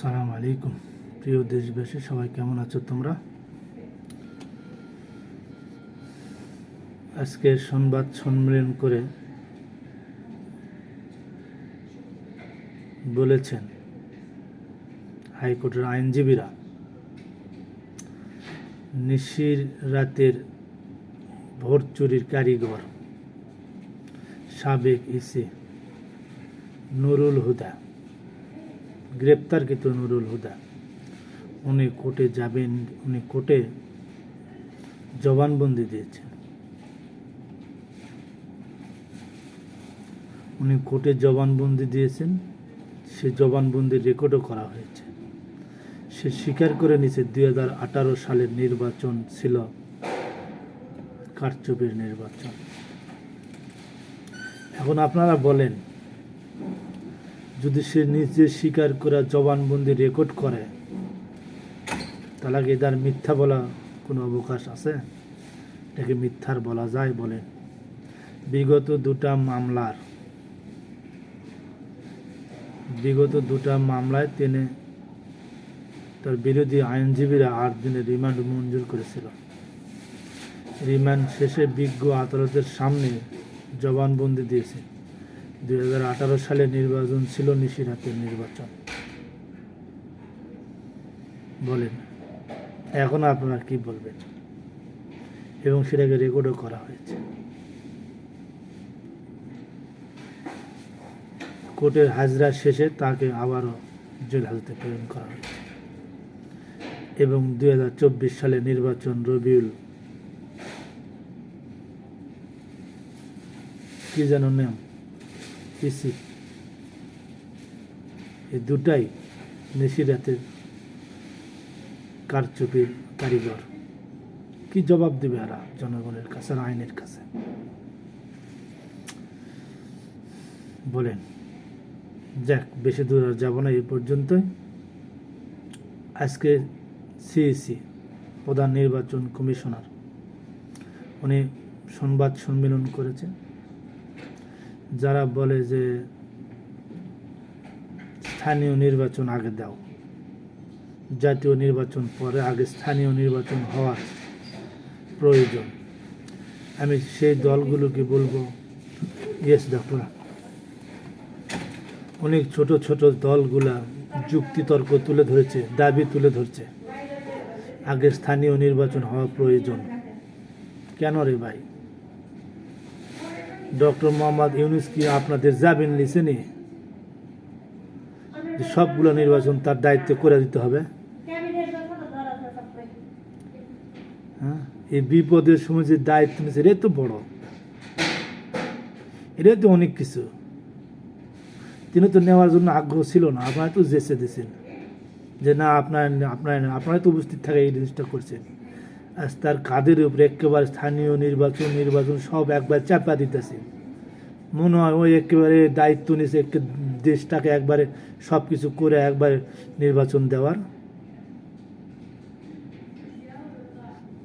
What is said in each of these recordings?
সালাম আলাইকুম। প্রিয় দেশবাসী, সবাই কেমন আছো তোমরা? আজকে সংবাদ সম্মেলন করে বলেছেন হাইকোর্টের আইনজীবীরা। নিশির রাতের ভোট চুরির কারিগর সাবেক ইসি নুরুল হুদা। গ্রেপ্তারকৃত নুরুল হুদা। উনি কোর্টে যাবেন, উনি কোর্টে জবানবন্দি দিয়েছেন। উনি কোর্টে জবানবন্দি দিয়েছেন, সে জবানবন্দি রেকর্ডও করা হয়েছে। সে স্বীকার করে নিছে দুই হাজার আঠারো সালের নির্বাচন ছিল কারচুপির নির্বাচন। এখন আপনারা বলেন যদি সে নিজে স্বীকার করা জবানবন্দি রেকর্ড করে তাহলে কি তার মিথ্যা বলা কোনো অবকাশ আছে? এটাকে মিথ্যার বলা যায় বলেন বিগত দুটা মামলার, বিগত দুটা মামলায় তিনি তার বিরোধী আইনজীবীরা আট দিনের রিমান্ড মঞ্জুর করেছিল। রিমান্ড শেষে বিজ্ঞ আদালতের সামনে জবানবন্দি দিয়েছে। দুই হাজার আঠারো সালে নির্বাচন ছিল নিশিরাতের নির্বাচন। বলেন, এখন আপনারা কি বলবেন? এবং সেটাকে রেকর্ডও করা হয়েছে। কোর্টের হাজরা শেষে তাকে আবারও জেল হাজতে প্রেরণ করা হয়েছে। এবং দুই হাজার চব্বিশ সালে নির্বাচন রবিউল কি যেন নাম? ইসি এই দুটাই নিশিরাতের কারচুপির কারিগর। কি জবাব দেবে এরা জনগণের কাছে আইনের কাছে? বলেন, যাক, বেশি দূর আর যাব না এই পর্যন্তই। আজকে সিইসি, প্রধান নির্বাচন কমিশনার, উনি সংবাদ সম্মেলন করেছে যারা বলে যে স্থানীয় নির্বাচন আগে দাও, জাতীয় নির্বাচন পরে আগে স্থানীয় নির্বাচন হওয়ার প্রয়োজন। আমি সেই দলগুলোকে বলব ইয়েস ডাক্তার অনেক ছোট ছোট দলগুলা যুক্তিতর্ক তুলে ধরেছে, দাবি তুলে ধরছে। আগে স্থানীয় নির্বাচন হওয়া প্রয়োজন। কেন রে ভাই? ডক্টর মোহাম্মদ ইউনুস কি আপনাদের যাবেন যে সবগুলো নির্বাচন তার দায়িত্ব করে দিতে হবে। হ্যাঁ? এই বিপদের সময় যে দায়িত্ব নিয়েছে এটাই তো বড়। এটাই তো অনেক কিছু। তিনি তো নেওয়ার জন্য আগ্রহ ছিল না, আপনারা তো জেসে দিয়েছেন যে না, আপনার আপনার আপনারা তো উপস্থিত থাকে এই জিনিসটা করছেন। তার কাদের উপরে একেবারে স্থানীয় নির্বাচন নির্বাচন সব একবার চাপা দিতেছে। মনে হয় ওই একেবারে দায়িত্ব নিয়েছে দেশটাকে একবারে সব কিছু করে একবার নির্বাচন দেওয়ার।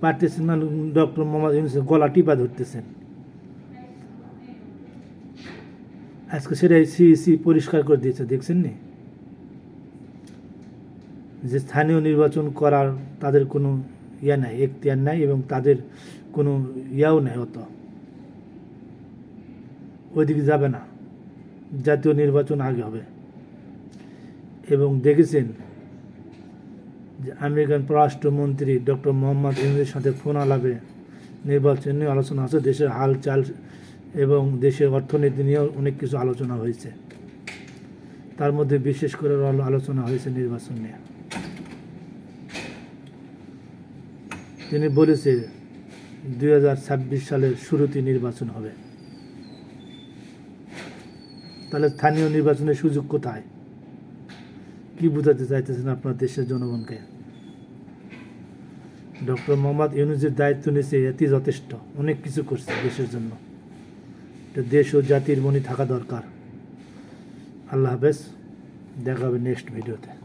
পারতেছেন ডক্টর মোহাম্মদ ইউনুস গলা টিপা ধরতেছেন। আজকে সেটাই সিইসি পরিষ্কার করে দিয়েছে, দেখছেন নি? যে স্থানীয় নির্বাচন করার তাদের কোনো ইয়া নাই এখতিয়ার নাই এবং তাদের কোনো ইয়াও নেই অত। ওইদিকে যাবে না। জাতীয় নির্বাচন আগে হবে। এবং দেখেছেন যে আমেরিকান পররাষ্ট্রমন্ত্রী ডক্টর মোহাম্মদ ইউনুসের সাথে ফোন আলাপে নির্বাচন নিয়ে আলোচনা আছে দেশের হাল চাল এবং দেশের অর্থনীতি নিয়েও অনেক কিছু আলোচনা হয়েছে। তার মধ্যে বিশেষ করে আলোচনা হয়েছে নির্বাচন নিয়ে। তিনি বলেছে, দুই হাজার ছাব্বিশ সালের শুরুতে নির্বাচন হবে। তাহলে স্থানীয় নির্বাচনের সুযোগ কোথায়? কি বোঝাতে চাইতেছেন আপনার দেশের জনগণকে? ডক্টর মোহাম্মদ ইউনুসের দায়িত্ব নিয়েছে, এটি যথেষ্ট। অনেক কিছু করছে দেশের জন্য। এটা দেশ ও জাতির মনে থাকা দরকার। আল্লাহ হাফেজ, দেখা হবে নেক্সট ভিডিওতে।